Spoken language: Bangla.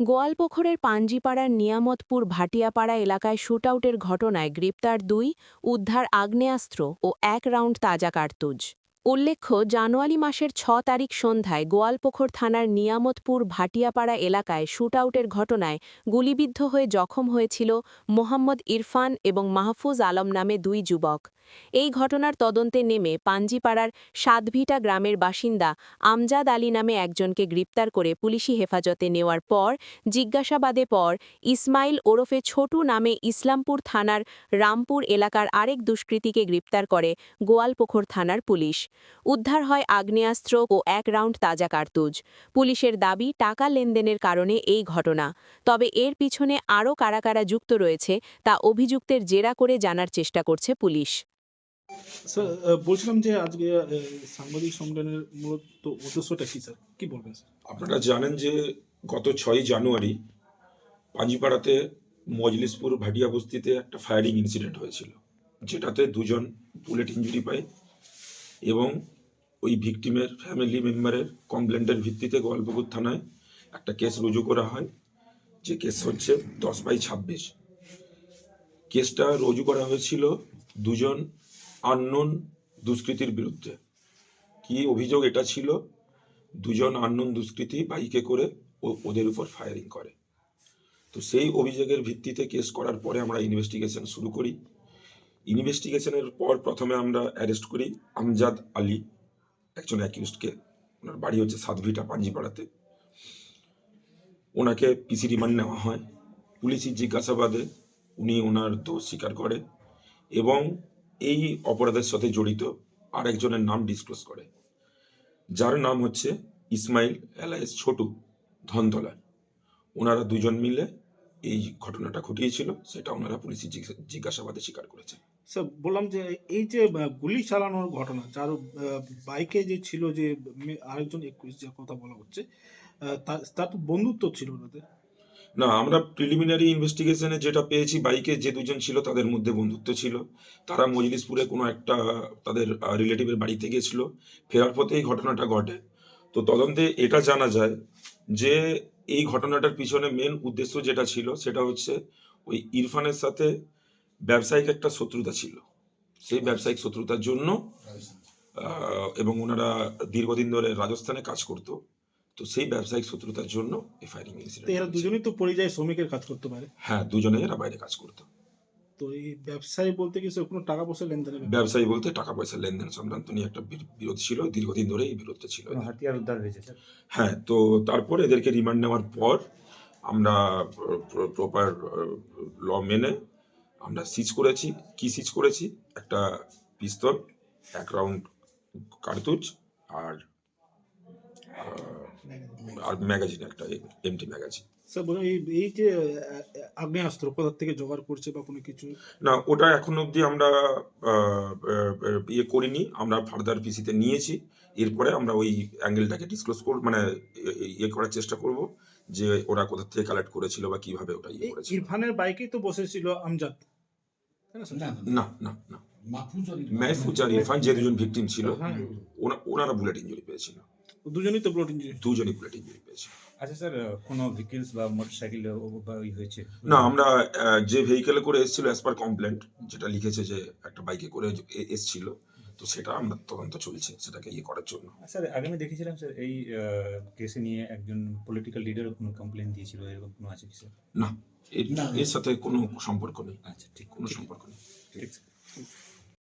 গোয়ালপোখরের পাঞ্জিপাড়ার নিয়ামতপুর ভাটিয়াপাড়া এলাকায় শুটআউটের ঘটনায় গ্রেপ্তার দুই, উদ্ধার আগ্নেয়াস্ত্র ও এক রাউন্ড তাজা কার্তুজ। উল্লেখ্য, জানুয়ারি মাসের ছ তারিখ সন্ধ্যায় গোয়ালপোখর থানার নিয়ামতপুর ভাটিয়াপাড়া এলাকায় শুটআউটের ঘটনায় গুলিবিদ্ধ হয়ে জখম হয়েছিল মোহাম্মদ ইরফান এবং মাহফুজ আলম নামে দুই যুবক। এই ঘটনার তদন্তে নেমে পাঞ্জিপাড়ার সাতভিটা গ্রামের বাসিন্দা আমজাদ আলী নামে একজনকে গ্রেপ্তার করে পুলিশি হেফাজতে নেওয়ার পর, জিজ্ঞাসাবাদে পর, ইসমাইল ওরফে ছোটু নামে ইসলামপুর থানার রামপুর এলাকার আরেক দুষ্কৃতীকে গ্রেপ্তার করে গোয়ালপোখর থানার পুলিশ। উদ্ধার হয় আগ্নেয়াস্ত্র ও এক রাউন্ড তাজা কার্তুজ। পুলিশের দাবি টাকা লেনদেনের কারণে এই ঘটনা। তবে এর পিছনে আরও কারা কারা যুক্ত রয়েছে তা অভিযুক্তের জেরা করে জানার চেষ্টা করছে পুলিশ। স্যার বলছিলাম যে আজকে সাংবাদিক সম্মেলনের মূলত উদ্দেশ্যটা কি স্যার? কি বলবেন স্যার? আপনারা জানেন যে গত ছয়ই জানুয়ারি পাঞ্জিপাড়াতে মজলিসপুর ভাটিয়া বস্তিতে একটা ফায়ারিং ইনসিডেন্ট হয়েছিল যেটাতে দুজন বুলেট ইঞ্জুরি পায়। এবং ওই ভিকটিমের ফ্যামিলি মেম্বারের কমপ্লেন্টের ভিত্তিতে গোয়ালপুকুর থানায় একটা কেস রুজু করা হয়। যে কেস হচ্ছে দশ বাই ছাব্বিশ। কেসটা রুজু করা হয়েছিল দুজন আননোন দুষ্কৃতির বিরুদ্ধে। কি অভিযোগ এটা ছিল? দুজন আননোন দুষ্কৃতী বাইকে করে ওদের উপর ফায়ারিং করে। তো সেই অভিযোগের ভিত্তিতে কেস করার পরে আমরা ইনভেস্টিগেশন শুরু করি। ইনভেস্টিগেশনের পর প্রথমে আমরা অ্যারেস্ট করি আমজাদ আলী, একজন অ্যাকিউজডকে ওনার বাড়ি হচ্ছে সাতভিটা পাঞ্জিপাড়াতে। ওনাকে পিসি রিমান্ড নেওয়া হয়। পুলিশি জিজ্ঞাসাবাদে উনি ওনার দোষ স্বীকার করে এবং এই অপরাধের সাথে জড়িত আরেকজনের নাম ডিসক্লোজ করে। যার নাম হচ্ছে ইসমাইল এলাইস ছোটু ধনতলা। ওনারা দুজন মিলে এই ঘটনাটা ঘটিয়েছিল, সেটা ওনারা পুলিশি জিজ্ঞাসাবাদে স্বীকার করেছে স্যার, বললাম যে এই যে গুলি চালানোর ঘটনা, যার বাইকে যে ছিল যে আরেকজন একুশ, যে কথা বলা হচ্ছে তার তো বন্ধুত্ব ছিল ওনাদের না, আমরা প্রিলিমিনারি ইনভেস্টিগেশনে যেটা পেয়েছি, বাইকে যে দুজন ছিল তাদের মধ্যে বন্ধুত্ব ছিল। তারা মজলিসপুরে কোনো একটা, তাদের রিলেটিভের বাড়িতে গিয়েছিল ফেরার পথে এই ঘটনাটা ঘটে। তো তদন্তে এটা জানা যায় যে, এই ঘটনাটার পিছনে মেন উদ্দেশ্য যেটা ছিল, সেটা হচ্ছে ওই ইরফানের সাথে ব্যবসায়িক একটা শত্রুতা ছিল। সেই ব্যবসায়িক শত্রুতার জন্য এবং ওনারা দীর্ঘদিন ধরে রাজস্থানে কাজ করতো তো সেই ব্যবসায়িক শত্রুতার জন্য এই ফায়ারিং তো এরা দুজনেই তো পরিযায়ী শ্রমিকের কাজ করতে পারে। হ্যাঁ দুজনে এরা বাইরে কাজ করতো। তো এই ব্যবসায়ী বলতে কি কোনো টাকা পয়সা ব্যাপার? ব্যবসায়ী বলতে টাকা পয়সা লেনদেন সংক্রান্ত নিয়ে একটা বির- বিরোধ ছিল দীর্ঘদিন ধরে এই বিরোধটা ছিল। হাতিয়ার উদ্ধার হয়েছে হ্যাঁ তো তারপর এদেরকে রিমান্ড নেওয়ার পর আমরা প্রপার ল মেনে আমরা সিজ করেছি। কি সিজ করেছি? একটা পিস্তল এক রাউন্ড কার্তুজ আর আর ম্যাগাজিন একটা এমটি ম্যাগাজিন স্যার বলুন এই এই যে আগ্নেয়াস্ত্র কোথা থেকে জোগাড় করছে বা কোনো কিছু? না ওটা এখন অবধি আমরা ইয়ে করিনি। আমরা ফার্দার পিসিতে নিয়েছি। এরপরে আমরা ওই অ্যাঙ্গেলটাকে ডিসক্লোজ করব মানে ইয়ে করার চেষ্টা করব। যে ওরা কোথা থেকে কালেক্ট করেছিল বা কীভাবে ওটা ইয়ে করেছিল। ইরফানের বাইকেই তো বসেছিল আমজাদ। না না না না। মেহফুজ আর ইরফান। যে দুজন ভিকটিম ছিল হ্যাঁ। ওনারা বুলেট ইঞ্জুরি পেয়েছিল। দুজনেই তো ব্লড ইঞ্জুরি দুজনই বুলেট ইঞ্জুরি পেয়েছিল। আচ্ছা স্যার কোনো ভেহিকেলস বা মোটরসাইকেল হয়েছে? না আমরা যে ভেহিকেলে করে এসেছিল অ্যাজ পার কমপ্লেন্ট যেটা লিখেছে যে একটা বাইকে করে এসছিল তো সেটা আমরা তদন্ত চলছে সেটাকে ইয়ে করার জন্য। আচ্ছা, স্যার আগে আমি দেখেছিলাম স্যার এই কেসে নিয়ে একজন পলিটিক্যাল লিডার কোনো কমপ্লেন দিয়েছিল এরকম কোনো আছে কি স্যার? না এর সাথে কোনো সম্পর্ক নেই। আচ্ছা ঠিক কোনো সম্পর্ক নেই। ঠিক আছে